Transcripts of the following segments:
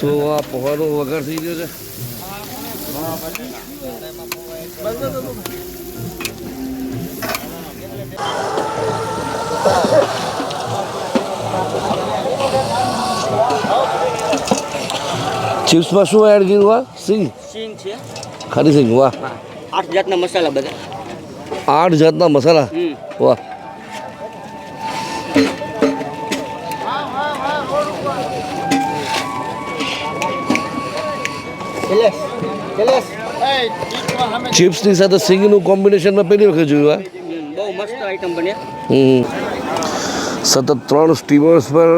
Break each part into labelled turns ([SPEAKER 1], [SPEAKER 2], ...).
[SPEAKER 1] સો આ વગર વઘાર થઈ ગયો છે? ચિપ્સમાં શું એડ કર્યું વાહ સિંગ?
[SPEAKER 2] સિંગ છે.
[SPEAKER 1] ખાલી સિંગ વાહ.
[SPEAKER 2] આઠ જાતના મસાલા બધા.
[SPEAKER 1] આઠ જાતના મસાલા? વાહ. ચિપ્સની સાથે સિંગનું કોમ્બિનેશન મેં પહેલી વખત જોયું આ
[SPEAKER 2] બહુ મસ્ત આઈટમ બને
[SPEAKER 1] હમ. સતત ત્રણ સ્ટીમર્સ પર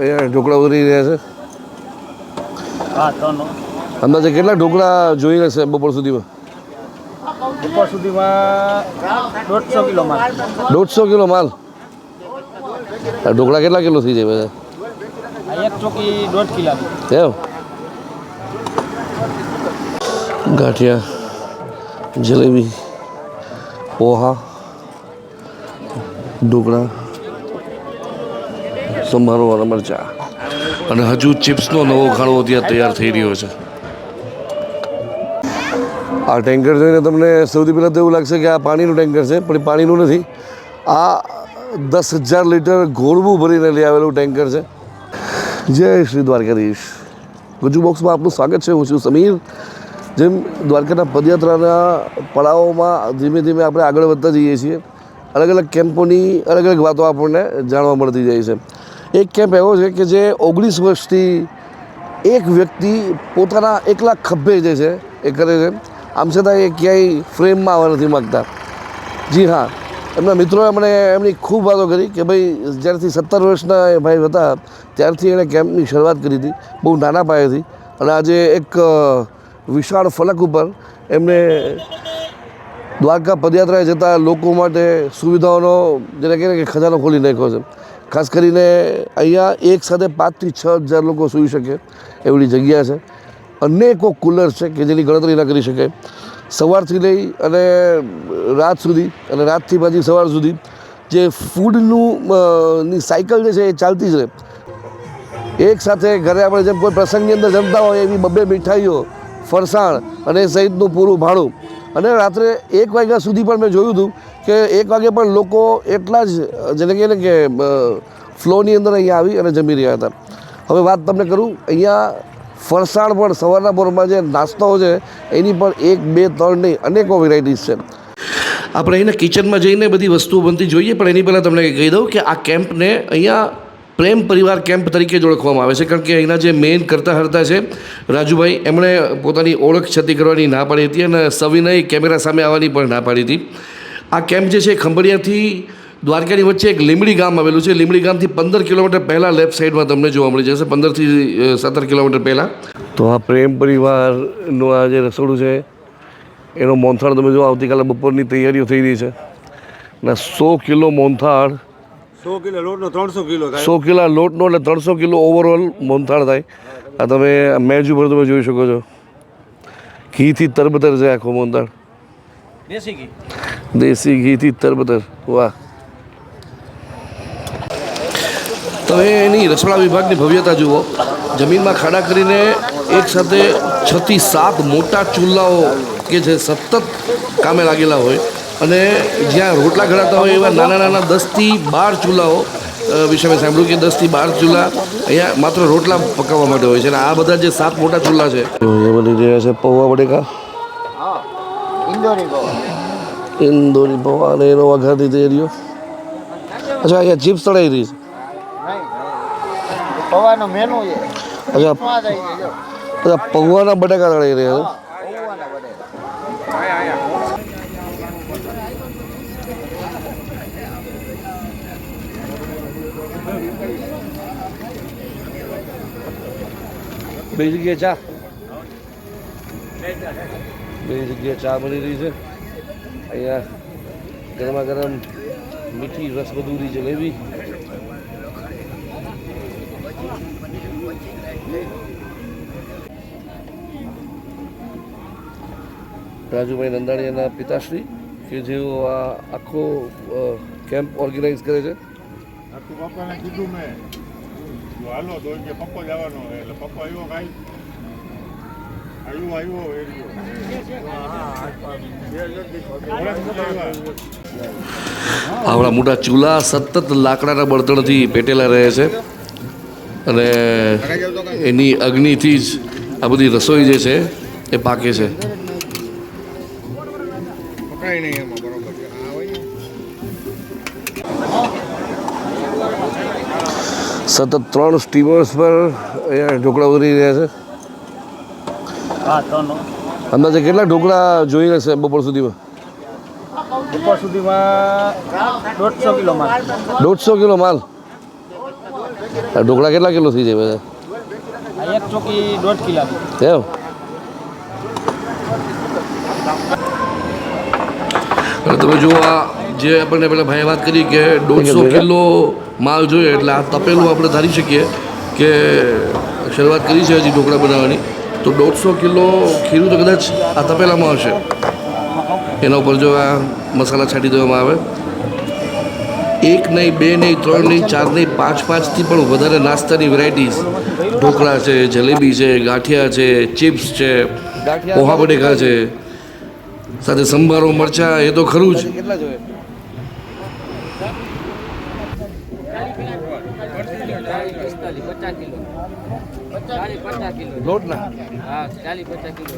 [SPEAKER 1] અહીંયા ઢોકળા ઉતરી રહ્યા છે.
[SPEAKER 3] હા ત્રણ
[SPEAKER 1] અંદાજે કેટલા ઢોકળા જોઈ રહેશે બપોર સુધીમાં?
[SPEAKER 3] બપોર સુધીમાં દોઢસો કિલો માલ.
[SPEAKER 1] દોઢસો કિલો માલ? આ ઢોકળા કેટલા કિલો થઈ જાય બધા?
[SPEAKER 3] એક ચોકી દોઢ કિલો
[SPEAKER 1] એમ? ગાંઠિયા, જલેબી, પોહા, ઢોકળા, સંભારો અને મરચા. અને હજુ ચિપ્સનો નવો ખાણો ત્યાં તૈયાર થઈ રહ્યો છે. આ ટેન્કર જોઈને તમને સૌથી પહેલાં તો એવું લાગશે કે આ પાણીનું ટેન્કર છે, પણ પાણીનું નથી. આ દસ હજાર લીટર ઘોળવું ભરીને લઈ આવેલું ટેન્કર છે. જય શ્રી દ્વારકાધીશ. ગુજુ બોક્સમાં આપનું સ્વાગત છે. હું છું સમીર. જેમ દ્વારકાના પદયાત્રાના પડાવોમાં ધીમે ધીમે આપણે આગળ વધતા જઈએ છીએ. અલગ અલગ કેમ્પોની અલગ અલગ વાતો આપણને જાણવા મળતી જાય છે. એક કેમ્પ એવો છે કે જે ઓગણીસ વર્ષથી એક વ્યક્તિ પોતાના એકલા ખભે જે છે એ કરે છે. આમ છતાં એ ક્યાંય ફ્રેમમાં આવવા નથી માગતા. જી હા, એમના મિત્રોએ મને એમની ખૂબ વાતો કરી કે ભાઈ જ્યારથી સત્તર વર્ષના એ ભાઈ હતા, ત્યારથી એણે કેમ્પની શરૂઆત કરી હતી. બહુ નાના પાયેથી અને આજે એક વિશાળ ફલક ઉપર એમને દ્વારકા પદયાત્રાએ જતા લોકો માટે સુવિધાઓનો, જેને કહીએ કે ખજાનો ખોલી નાખ્યો છે. ખાસ કરીને અહીંયા એક સાથે પાંચથી છ હજાર લોકો સૂઈ શકે એવડી જગ્યા છે. અનેકો કુલર છે કે જેની ગણતરી ન કરી શકાય. સવારથી લઈ અને રાત સુધી, અને રાતથી પાછી સવાર સુધી જે ફૂડનું ની સાયકલ જે છે એ ચાલતી જ રહે. એક સાથે ઘરે આપણે જેમ કોઈ પ્રસંગની અંદર જમતા હોય એવી બબ્બે મીઠાઈઓ ફરસાણ અને સહિતનું પૂરું ભાડું. અને રાત્રે એક વાગ્યા સુધી પણ મેં જોયું હતું કે એક વાગે પણ લોકો એટલા જ, જેને કહીએ ને કે ફ્લોની અંદર અહીંયા આવી અને જમી રહ્યા હતા. હવે વાત તમને કરું, અહીંયા ફરસાણ પણ સવારના પોરમાં જે નાસ્તાઓ છે, એની પણ એક, બે ત્રણ નહીં અનેકો વેરાયટીઝ છે. આપણે અહીંના કિચનમાં જઈને બધી વસ્તુઓ બનતી જોઈએ, પણ એની પહેલાં તમને કહી દઉં કે આ કેમ્પને અહીંયા પ્રેમ પરિવાર કેમ્પ તરીકે જ ઓળખવામાં આવે છે, કારણ કે અહીંના જે મેઇન કરતા હરતા છે, રાજુભાઈ, એમણે પોતાની ઓળખ છતી કરવાની ના પાડી હતી અને સવિનય કેમેરા સામે આવવાની પણ ના પાડી હતી. આ કેમ્પ જે છે ખંભડિયાથી દ્વારકાની વચ્ચે એક લીમડી ગામ આવેલું છે. લીમડી ગામથી પંદર કિલોમીટર પહેલાં લેફ્ટ સાઈડમાં તમને જોવા મળી જશે, પંદરથી સત્તર કિલોમીટર પહેલાં. તો આ પ્રેમ પરિવારનું આ જે રસોડું છે, એનો મોનથાળ તમે જો આવતીકાલે બપોરની તૈયારીઓ થઈ રહી છે, અને સો કિલો મોનથાળ
[SPEAKER 3] સો કિલો લોટનો ત્રણસો કિલો થાય.
[SPEAKER 1] સો કિલો લોટનો એટલે ત્રણસો કિલો ઓવરઓલ મોનથાળ થાય. આ તમે મેજ ઉપર તમે જોઈ શકો છો. ઘીથી તરબતર છે આખો મોનથાળ
[SPEAKER 3] દેશી ઘી?
[SPEAKER 1] દેશી ઘીથી તરબતર. વાહ. તમે એની રસોડા વિભાગની ભવ્યતા જુઓ. જમીનમાં ખાડા કરીને એક સાથે છથી સાત મોટા ચૂલાઓ કે જે સતત કામે લાગેલા હોય. અને જ્યાં રોટલા ઘડાતા હોય એવા નાના નાના દસથી બાર ચૂલાઓ વિશે મેં સાંભળ્યું કે દસથી બાર ચૂલા અહીંયા માત્ર રોટલા પકાવવા માટે હોય છે. અને આ બધા જે સાત મોટા ચૂલા છે. એ બની રહ્યા છે પૌવા બટેકા
[SPEAKER 3] ઇન્દોરી
[SPEAKER 1] પૌવા. અને એનો વઘારથી તૈયારીઓ. અચ્છા અહીંયા ચિપ્સ તળાઈ રહી છે.
[SPEAKER 3] પવાનો મેનુ છે.
[SPEAKER 1] અચ્છા અચ્છા પૌવાના બટાકા તળાઈ રહ્યા છે. બે જગ્યાએ ચા? બે જગ્યાએ ચા બની રહી છે. અહીંયા ગરમા ગરમ મીઠી રસબદુરી જલેબી રાજુભાઈ નંદાણીયાના પિતાશ્રી કે જેઓ આ આખો કેમ્પ ઓર્ગેનાઇઝ કરે છે.
[SPEAKER 3] કીધું
[SPEAKER 4] હાલો તો કે પપ્પો જવાનો એટલે પપ્પો આવ્યો કાંઈ? આવ્યો આવ્યા.
[SPEAKER 1] આવડા મોટા ચૂલા સતત લાકડાના બળતણથી પેટેલા રહે છે. અને એની અગ્નિથી જ આ બધી રસોઈ જે છે એ પાકે છે.
[SPEAKER 4] પકડાય નહીં એમાં.
[SPEAKER 1] સતત ત્રણ સ્ટીમર્સ પર અહીંયા ઢોકળા ઉતરી રહ્યા છે. અંદાજે કેટલા ઢોકળા જોઈ રહેશે બપોર સુધીમાં?
[SPEAKER 3] બપોર સુધીમાં દોઢસો કિલો માલ.
[SPEAKER 1] દોઢસો કિલો માલ? આ ઢોકળા કેટલા કિલો થઈ જાય બધા?
[SPEAKER 3] એક ચોકી દોઢ કિલો.
[SPEAKER 1] એમ? તમે જુઓ આ જે આપણને પેલા ભાઈએ વાત કરી કે દોઢસો કિલો માલ જોઈએ એટલે આ તપેલું આપણે ધારી શકીએ કે શરૂઆત કરી છે હજી ઢોકળા બનાવવાની. તો દોઢસો કિલો ખીરું તો કદાચ આ તપેલામાં હશે. એના ઉપર જો આ મસાલા છાંટી દેવામાં આવે. એક નહીં બે નહીં ત્રણ નહીં ચાર નહીં પાંચ પાંચથી પણ વધારે નાસ્તાની વેરાયટીઝ ઢોકળા છે જલેબી છે ગાંઠિયા છે ચિપ્સ છે પોહા બટેકા છે. સાથે સંભારો મરચા એ તો ખરું જ
[SPEAKER 3] કેટલા જોઈએ
[SPEAKER 2] પિસ્તાલીસ પચાસ કિલો ચાલીસ પચાસ
[SPEAKER 3] લોટ ના
[SPEAKER 2] હા ચાલીસ પચાસ કિલો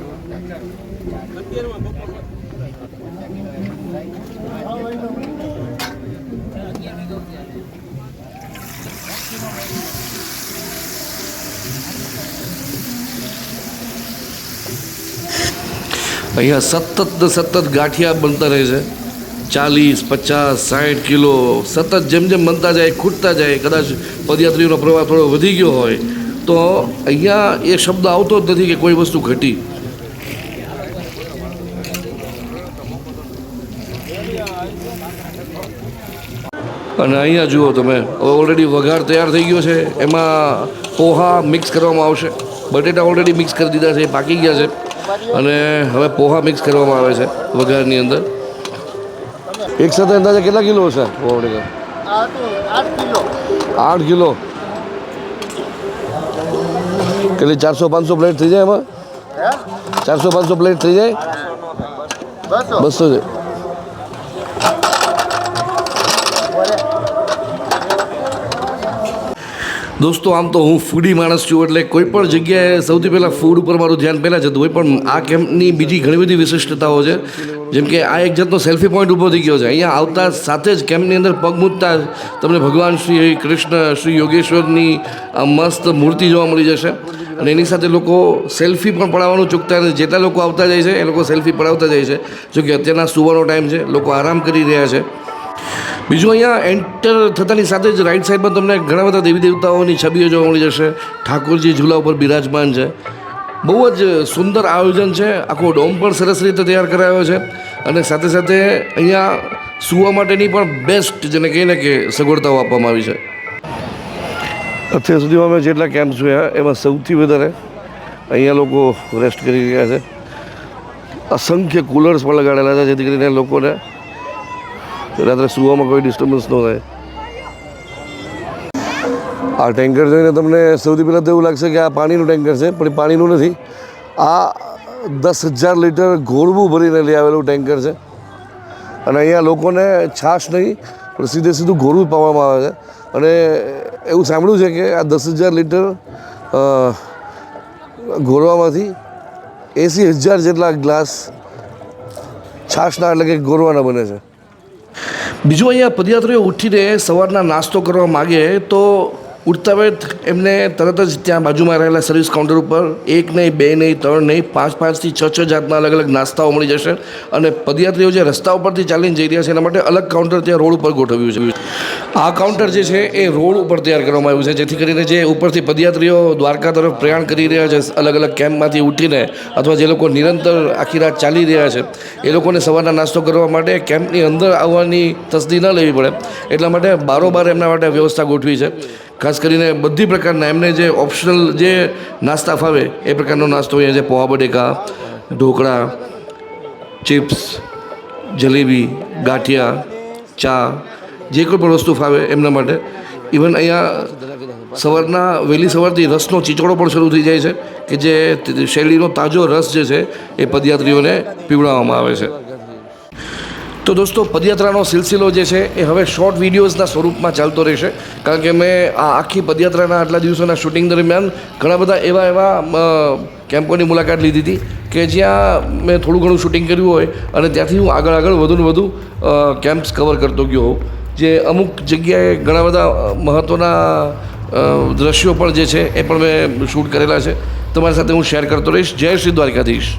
[SPEAKER 1] અહીંયા સતત ને સતત ગાંઠિયા બનતા રહે છે. ચાલીસ પચાસ સાઠ કિલો. સતત જેમ જેમ બનતા જાય ખૂટતા જાય કદાચ પદયાત્રીઓનો પ્રવાહ થોડો વધી ગયો હોય તો અહીંયા એ શબ્દ આવતો જ નથી કે કોઈ વસ્તુ ઘટી. અને અહીંયા જુઓ તમે ઓલરેડી વઘાર તૈયાર થઈ ગયો છે. એમાં પોહા મિક્સ કરવામાં આવશે. બટેટા ઓલરેડી મિક્સ કરી દીધા છે એ પાકી ગયા છે. અને હવે પોહા મિક્સ કરવામાં આવે છે વઘારની અંદર. એક સાથે અંદાજે કેટલા કિલો હશે? પોહા
[SPEAKER 3] આઠ કિલો?
[SPEAKER 1] કેટલી ચારસો પાંચસો પ્લેટ થઈ જાય એમાં? ચારસો પાંચસો પ્લેટ થઈ જાય?
[SPEAKER 3] બસો.
[SPEAKER 1] જાય છે દોસ્તો, આમ તો હું ફૂડી માણસ છું, એટલે કોઈ પણ જગ્યાએ સૌથી પહેલાં ફૂડ ઉપર મારું ધ્યાન પહેલાં જતું હોય, પણ આ કેમ્પની બીજી ઘણી બધી વિશિષ્ટતાઓ છે. જેમ કે આ એક જાતનો સેલ્ફી પોઈન્ટ ઊભો થઈ ગયો છે. અહીંયા આવતા સાથે જ કેમ્પની અંદર પગ મૂકતા તમને ભગવાન શ્રી કૃષ્ણ, શ્રી યોગેશ્વરની મસ્ત મૂર્તિ જોવા મળી જશે. અને એની સાથે લોકો સેલ્ફી પણ પડાવવાનું ચૂકતા નથી જેટલા લોકો આવતા જાય છે, એ લોકો સેલ્ફી પડાવતા જાય છે. જો કે અત્યારના સુવાનો ટાઈમ છે, લોકો આરામ કરી રહ્યા છે. બીજું અહીંયા એન્ટર થતાની સાથે જ રાઈટ સાઈડમાં તમને ઘણા બધા દેવી દેવતાઓની છબીઓ જોવા મળી જશે. ઠાકોરજી ઝૂલા ઉપર બિરાજમાન છે. બહુ જ સુંદર આયોજન છે. આખો ડોમ પણ સરસ રીતે તૈયાર કરાયો છે. અને સાથે સાથે અહીંયા સૂવા માટેની પણ બેસ્ટ જેને કહીને કે સગવડતાઓ આપવામાં આવી છે. અત્યાર સુધીમાં અમે જેટલા કેમ્પ જોયા, એમાં સૌથી વધારે અહીંયા લોકો રેસ્ટ કરી રહ્યા છે. અસંખ્ય કુલર્સ પણ લગાડેલા છે જેથી કરીને લોકોને રાત્રે સુવામાં કોઈ ડિસ્ટર્બન્સ ન થાય. આ ટેન્કર જોઈને તમને સૌથી પહેલાં તો એવું લાગશે કે આ પાણીનું ટેન્કર છે પણ પાણીનું નથી. આ દસ હજાર લીટર ઘોળવું ભરીને લઈ આવેલું ટેન્કર છે. અને અહીંયા લોકોને છાશ નહીં પણ સીધે સીધું ઘોળવું પાવામાં આવે છે. અને એવું સાંભળ્યું છે કે આ દસ હજાર લીટર અ, ઘોળવામાંથી એંસી હજાર જેટલા ગ્લાસ છાશના એટલે કે ગોરવાના બને છે. બીજું અહીંયા પદયાત્રીઓ ઉઠીને સવારના નાસ્તો કરવા માગે તો ઉઠતા વેત એમને તરત જ ત્યાં બાજુમાં રહેલા સર્વિસ કાઉન્ટર ઉપર એક નહીં, બે નહીં, ત્રણ નહીં, પાંચ, પાંચથી છ છ જાતના અલગ અલગ નાસ્તાઓ મળી જશે અને પદયાત્રીઓ જે રસ્તા ઉપરથી ચાલીને જઈ રહ્યા છે એના માટે અલગ કાઉન્ટર ત્યાં રોડ ઉપર ગોઠવ્યું છે. આ કાઉન્ટર જે છે એ રોડ ઉપર તૈયાર કરવામાં આવ્યું છે, જેથી કરીને જે ઉપરથી પદયાત્રીઓ દ્વારકા તરફ પ્રયાણ કરી રહ્યા છે, અલગ અલગ કેમ્પમાંથી ઉઠીને અથવા જે લોકો નિરંતર આખી રાત ચાલી રહ્યા છે, એ લોકોને સવારના નાસ્તો કરવા માટે કેમ્પની અંદર આવવાની તસદી ન લેવી પડે. એટલા માટે બારોબાર એમના માટે વ્યવસ્થા ગોઠવી છે. ખાસ કરીને બધી પ્રકારના એમને જે ઓપ્શનલ જે નાસ્તા ફાવે, એ પ્રકારનો નાસ્તો અહીંયા છે પોહા બટેકા, ઢોકળા, ચિપ્સ, જલેબી, ગાંઠિયા, ચા, જે કોઈ પણ વસ્તુ ફાવે એમના માટે. ઇવન અહીંયા સવારના, વહેલી સવારથી રસનો ચીચોડો પણ શરૂ થઈ જાય છે, કે જે શેરડીનો તાજો રસ જે છે, એ પદયાત્રીઓને પીવડાવવામાં આવે છે. તો દોસ્તો, પદયાત્રાનો સિલસિલો જે છે એ હવે શોર્ટ વિડીયોઝના સ્વરૂપમાં ચાલતો રહેશે. કારણ કે મેં આ આખી પદયાત્રાના આટલા દિવસોના શૂટિંગ દરમિયાન ઘણા બધા એવા એવા કેમ્પોની મુલાકાત લીધી હતી કે જ્યાં મેં થોડું ઘણું શૂટિંગ કર્યું હોય અને ત્યાંથી હું આગળ આગળ વધુ ને વધુ કેમ્પ્સ કવર કરતો ગયો હોઉં. જે અમુક જગ્યાએ ઘણા બધા મહત્ત્વના દ્રશ્યો પણ જે છે એ પણ મેં શૂટ કરેલા છે. તમારી સાથે હું શેર કરતો રહીશ. જય શ્રી દ્વારકાધીશ.